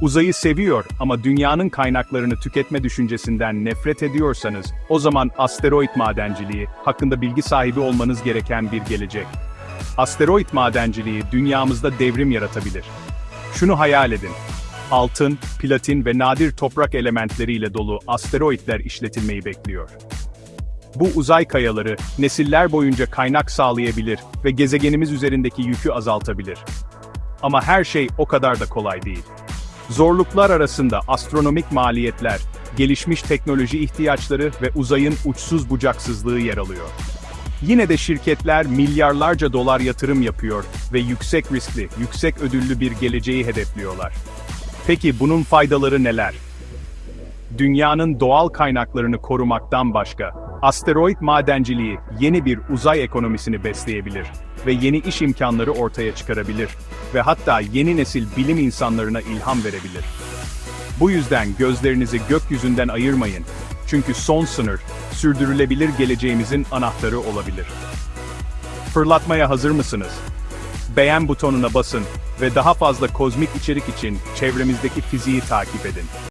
Uzayı seviyor ama dünyanın kaynaklarını tüketme düşüncesinden nefret ediyorsanız, o zaman asteroid madenciliği hakkında bilgi sahibi olmanız gereken bir gelecek. Asteroid madenciliği dünyamızda devrim yaratabilir. Şunu hayal edin. Altın, platin ve nadir toprak elementleriyle dolu asteroidler işletilmeyi bekliyor. Bu uzay kayaları nesiller boyunca kaynak sağlayabilir ve gezegenimiz üzerindeki yükü azaltabilir. Ama her şey o kadar da kolay değil. Zorluklar arasında astronomik maliyetler, gelişmiş teknoloji ihtiyaçları ve uzayın uçsuz bucaksızlığı yer alıyor. Yine de şirketler milyarlarca dolar yatırım yapıyor ve yüksek riskli, yüksek ödüllü bir geleceği hedefliyorlar. Peki bunun faydaları neler? Dünyanın doğal kaynaklarını korumaktan başka, asteroid madenciliği yeni bir uzay ekonomisini besleyebilir ve yeni iş imkanları ortaya çıkarabilir ve hatta yeni nesil bilim insanlarına ilham verebilir. Bu yüzden gözlerinizi gökyüzünden ayırmayın. Çünkü son sınır, sürdürülebilir geleceğimizin anahtarı olabilir. Fırlatmaya hazır mısınız? Beğen butonuna basın ve daha fazla kozmik içerik için çevremizdeki fiziği takip edin.